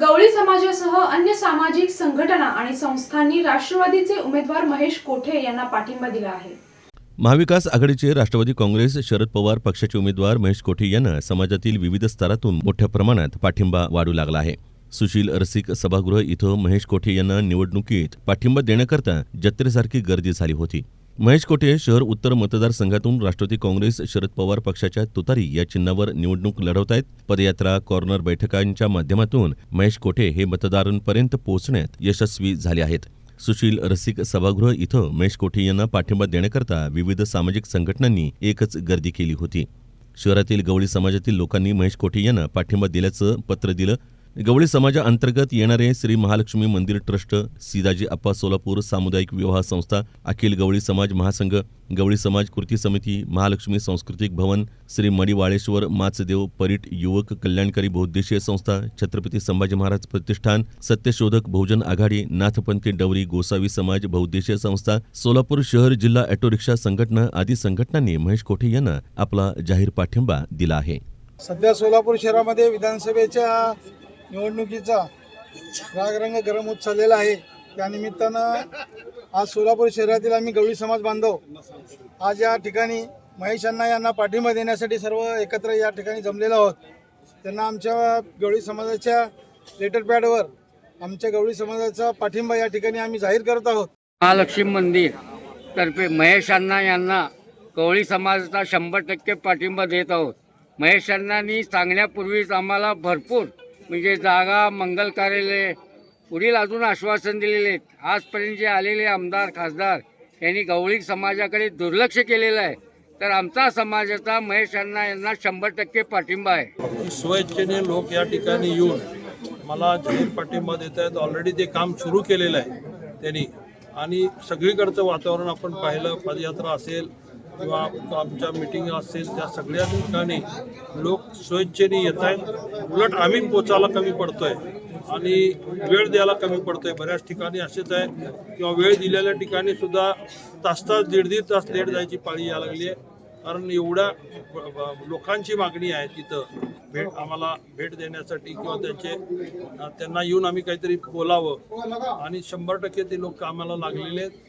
गवळी समाजासह अन्य सामाजिक संघटना आणि संस्थांनी राष्ट्रवादीचे उमेदवार महेश कोठे यांना पाठिंबा दिला आहे. महाविकास आघाडीचे राष्ट्रवादी काँग्रेस शरद पवार पक्षाचे उमेदवार महेश कोठे यांना समाजातील विविध स्तरातून मोठ्या प्रमाणात पाठिंबा वाढू लागला आहे. सुशील रसिक सभागृह इथं महेश कोठे यांना निवडणुकीत पाठिंबा देण्याकरता जत्रेसारखी गर्दी झाली होती. महेश कोठे शहर उत्तर मतदारसंघातून राष्ट्रवादी काँग्रेस शरद पवार पक्षाच्या तुतारी या चिन्हावर निवडणूक लढवत आहेत. पदयात्रा कॉर्नर बैठकांच्या माध्यमातून महेश कोठे हे मतदारांपर्यंत पोहोचण्यात यशस्वी झाले आहेत. सुशील रसिक सभागृह इथं महेश कोठे यांना पाठिंबा देण्याकरता विविध सामाजिक संघटनांनी एकच गर्दी केली होती. शहरातील गवळी समाजातील लोकांनी महेश कोठे यांना पाठिंबा दिल्याचं पत्र दिलं. गवळी समाजाअंतर्गत येणारे श्री महालक्ष्मी मंदिर ट्रस्ट सीदाजी अप्पा सोलापूर सामुदायिक विवाह संस्था अखिल गवळी समाज महासंघ गवळी समाज कृती समिती महालक्ष्मी सांस्कृतिक भवन श्री मडिवाळेश्वर माचदेव परीट युवक कल्याणकारी बहुद्देशीय संस्था छत्रपती संभाजी महाराज प्रतिष्ठान सत्यशोधक बहुजन आघाडी नाथपंथी डवरी गोसावी समाज बहुद्देशीय संस्था सोलापूर शहर जिल्हा ऑटो रिक्षा संघटना आदी संघटनांनी महेश कोठे यांना आपला जाहीर पाठिंबा दिला आहे. सध्या सोलापूर शहरामध्ये विधानसभेच्या निवडणुकीचा रागरंग गरम होत चाललेला आहे. त्यानिमित्तानं आज सोलापूर शहरातील आम्ही गवळी समाज बांधव आज या ठिकाणी महेश अण्णा यांना पाठिंबा देण्यासाठी सर्व एकत्र या ठिकाणी जमलेलो आहोत. त्यांना आमच्या गवळी समाजाच्या लेटर पॅडवर आमच्या गवळी समाजाचा पाठिंबा या ठिकाणी आम्ही जाहीर करत आहोत. महालक्ष्मी मंदिर तर्फे महेश अण्णा यांना कवळी समाजाचा शंभर टक्के पाठिंबा देत आहोत. महेश अण्णांनी सांगण्यापूर्वीच आम्हाला भरपूर म्हणजे जागा मंगल कार्यालय पुढील अजून आश्वासन दिलेले आहेत. आजपर्यंत जे आलेले आमदार खासदार यांनी गवळी समाजाकडे दुर्लक्ष केलेलं आहे. तर आमचा समाजाचा महेश अण्णा यांना शंभर टक्के पाठिंबा आहे. स्वेच्छेने लोक या ठिकाणी येऊन मला जाहीर पाठिंबा देत आहेत. ऑलरेडी ते काम सुरू केलेलं आहे त्यांनी. आणि सगळीकडचं वातावरण आपण पाहिलं पदयात्रा असेल किंवा आमच्या मिटिंग असेल त्या सगळ्या ठिकाणी लोक स्वेच्छेने येत आहेत उलट आम्ही पोचायला कमी पडतोय आणि वेळ द्यायला कमी पडतोय. बऱ्याच ठिकाणी असेच आहे किंवा वेळ दिलेल्या ठिकाणी सुद्धा तास तास दीड दीड तास लेट जायची पाळी यायला लागली आहे. कारण एवढ्या लोकांची मागणी आहे तिथं. भेट आम्हाला भेट देण्यासाठी किंवा त्यांचे त्यांना येऊन आम्ही काहीतरी बोलावं. आणि शंभर टक्के ते लोक कामाला लागलेले आहेत.